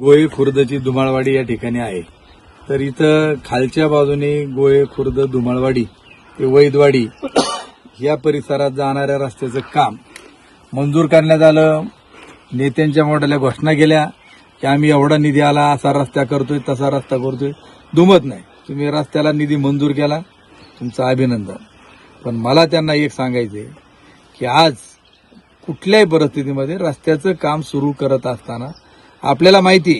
गोळे खुर्दची धुमाळवाडी या ठिकाणी आहे. तर इथं खालच्या बाजूने गोळे खुर्द धुमाळवाडी ते वैदवाडी या परिसरात जाणाऱ्या रस्त्याचं काम. मंजूर करण्यात आलं. नेत्यांच्या मोठ्या घोषणा केल्या की आम्ही एवढा निधी आला असा रस्ता करतोय तसा रस्ता करतोय. दुमत नाही. तुम्ही रस्त्याला निधी मंजूर केला. तुमचं अभिनंदन. पण मला त्यांना एक सांगायचंय की आज कुठल्याही परिस्थितीमध्ये रस्त्याचं काम सुरू करत असताना आपल्याला माहिती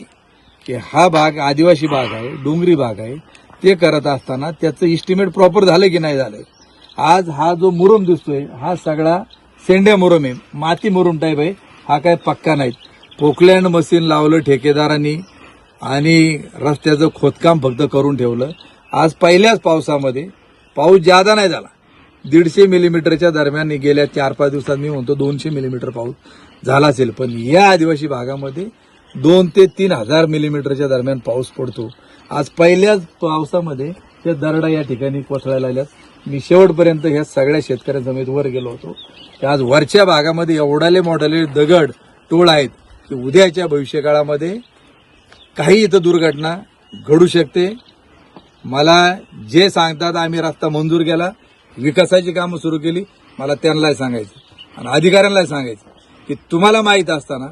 की हा भाग आदिवासी भाग आहे डोंगरी भाग आहे. ते करत असताना त्याचं इस्टिमेट प्रॉपर झालं की नाही झालं? आज हा जो मुरुम दिसतोय हा सगळा सेंड्या मुरुम आहे. माती मुरुम टाईप आहे. हा काय पक्का नाही पोकलँड मशीन लावलं ठेकेदारांनी आणि रस्त्याचं खोदकाम फक्त करून ठेवलं. आज पहिल्याच पावसामध्ये पाऊस जादा नाही झाला. दीडशे मिलीमीटरच्या दरम्यान गेल्या चार पाच दिवसात मी म्हणतो दोनशे मिलीमीटर पाऊस झाला असेल. पण या आदिवासी भागामध्ये दोन ते तीन हजार मिलीमीटरच्या दरम्यान पाऊस पडतो. आज पहिल्याच पावसामध्ये ते दरडा या ठिकाणी कोसळायला लागल्यात. मी शेवटपर्यंत ह्या सगळ्या शेतकऱ्यांसमेत वर गेलो होतो. आज वरच्या भागामध्ये एवढाले मोठाले दगड टोळ आहेत की उद्याच्या भविष्यकाळामध्ये काही इथं दुर्घटना घडू शकते. मला जे सांगतात आम्ही रस्ता मंजूर केला विकासाची कामं सुरू केली मला त्यांनाही सांगायचं आणि अधिकाऱ्यांनाही सांगायचं की तुम्हाला माहीत असताना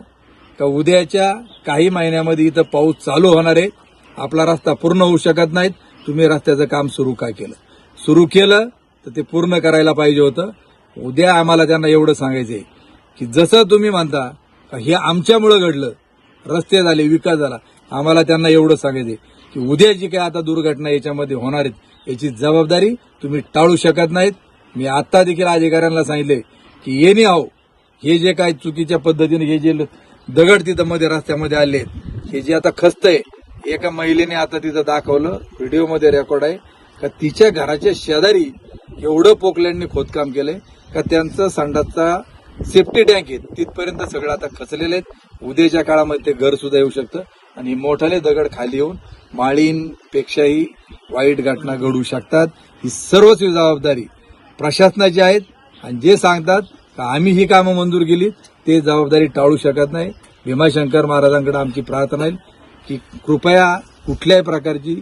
का उद्याच्या काही महिन्यामध्ये इथं पाऊस चालू होणार आहे. आपला रस्ता पूर्ण होऊ शकत नाहीत. तुम्ही रस्त्याचं काम सुरू का केलं? सुरू केलं तर ते पूर्ण करायला पाहिजे होतं. उद्या आम्हाला त्यांना एवढं सांगायचंय की जसं तुम्ही म्हणता का हे आमच्यामुळं घडलं. रस्ते झाले विकास झाला. आम्हाला त्यांना एवढं सांगायचंय की उद्या जी काय आता दुर्घटना याच्यामध्ये होणार आहेत याची जबाबदारी तुम्ही टाळू शकत नाहीत. मी आता देखील अधिकाऱ्यांना सांगितले की येणे आहो. हे जे काय चुकीच्या पद्धतीने हे जे दगड तिथं मध्ये रस्त्यामध्ये आले. आहेत हे जे आता खस्त आहे एका महिलेने आता तिथं दाखवलं व्हिडिओमध्ये रेकॉर्ड आहे का तिच्या घराच्या शेजारी एवढं पोकलँडने खोदकाम केलंय का त्यांचं संडासचा सेफ्टी टँक आहे. तिथपर्यंत सगळं आता खचलेले आहेत उद्याच्या काळामध्ये ते घर सुद्धा येऊ शकतं. आणि मोठाले दगड खाली येऊन माळींपेक्षाही वाईट घटना घडू शकतात. ही सर्वच जबाबदारी प्रशासनाची आहेत. आणि जे सांगतात का आम्ही ही कामं मंजूर केली ते जबाबदारी टाळू शकत नाही. भीमाशंकर महाराजांकडे आमची प्रार्थना आहे की कृपया कुठल्याही प्रकारची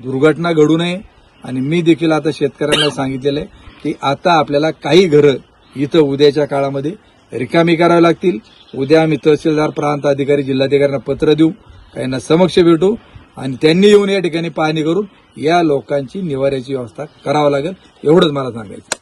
दुर्घटना घडू नये. आणि मी देखील आता शेतकऱ्यांना सांगितलेलं आहे की आता आपल्याला काही घरं इथं उद्याच्या काळामध्ये रिकामी करावी लागतील. उद्या आम्ही तहसीलदार प्रांत अधिकारी जिल्हाधिकाऱ्यांना पत्र देऊ काहींना समक्ष भेटू आणि त्यांनी येऊन या ठिकाणी पाहणी करून या लोकांची निवाऱ्याची व्यवस्था करावं लागेल. एवढंच मला सांगायचं